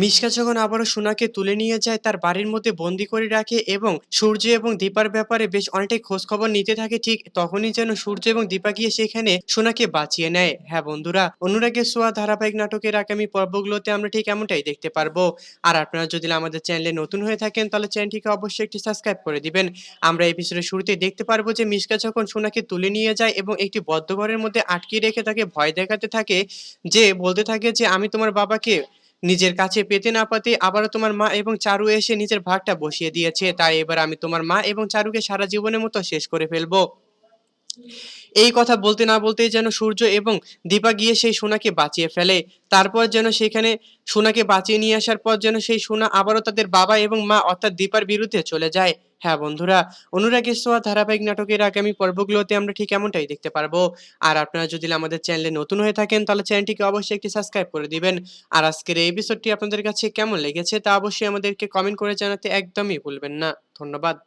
মিশকা যখন আবারও সোনাকে তুলে নিয়ে যায়, তার বাড়ির মধ্যে বন্দি করে রাখে এবং সূর্য এবং দীপার ব্যাপারে বেশ অনেকটাই খোঁজ খবর নিতে থাকে, ঠিক তখনই যেন সূর্য এবং দীপা গিয়ে সেখানে সোনাকে বাঁচিয়ে নেয়। হ্যাঁ বন্ধুরা, অনুরাগের সোয়া ধারাবাহিক নাটকের আগামী পর্বগুলোতে আমরা ঠিক এমনটাই দেখতে পারব। আর আপনারা যদি আমাদের চ্যানেলে নতুন হয়ে থাকেন, তাহলে চ্যানেলটিকে অবশ্যই একটি সাবস্ক্রাইব করে দিবেন। আমরা এই এপিসোডের শুরুতে দেখতে পারব যে মিশকা যখন সোনাকে তুলে নিয়ে যায় এবং একটি বদ্ধ ঘরের মধ্যে আটকে রেখে তাকে ভয় দেখাতে থাকে, যে বলতে থাকে যে, আমি তোমার বাবাকে নিজের কাছে পেতে না পাতে আবারও তোমার মা এবং চারু এসে নিজের ভাগটা বসিয়ে দিয়েছে। তাই এবার আমি তোমার মা এবং চারুকে সারা জীবনের মতো শেষ করে ফেলব। এই কথা বলতে না বলতেই যেন সূর্য এবং দীপা গিয়ে সেই সোনাকে বাঁচিয়ে ফেলে। তারপর যেন সেখানে সোনাকে বাঁচিয়ে নিয়ে আসার পর যেন সেই সোনা আবারও তাদের বাবা এবং মা অর্থাৎ দীপার বিরুদ্ধে চলে যায়। হ্যাঁ বন্ধুরা অনুরাগের সোয়া ধারাবাহিক নাটকের আগামী পর্বগুলোতে আমরা ঠিক এমনটাই দেখতে পারব। আর আপনারা যদি আমাদের চ্যানেলে নতুন হয়ে থাকেন, তাহলে চ্যানেলটিকে অবশ্যই একটি সাবস্ক্রাইব করে দিবেন। আর আজকের এই এপিসোডটি আপনাদের কাছে কেমন লেগেছে, তা অবশ্যই আমাদেরকে কমেন্ট করে জানাতে একদমই ভুলবেন না। ধন্যবাদ।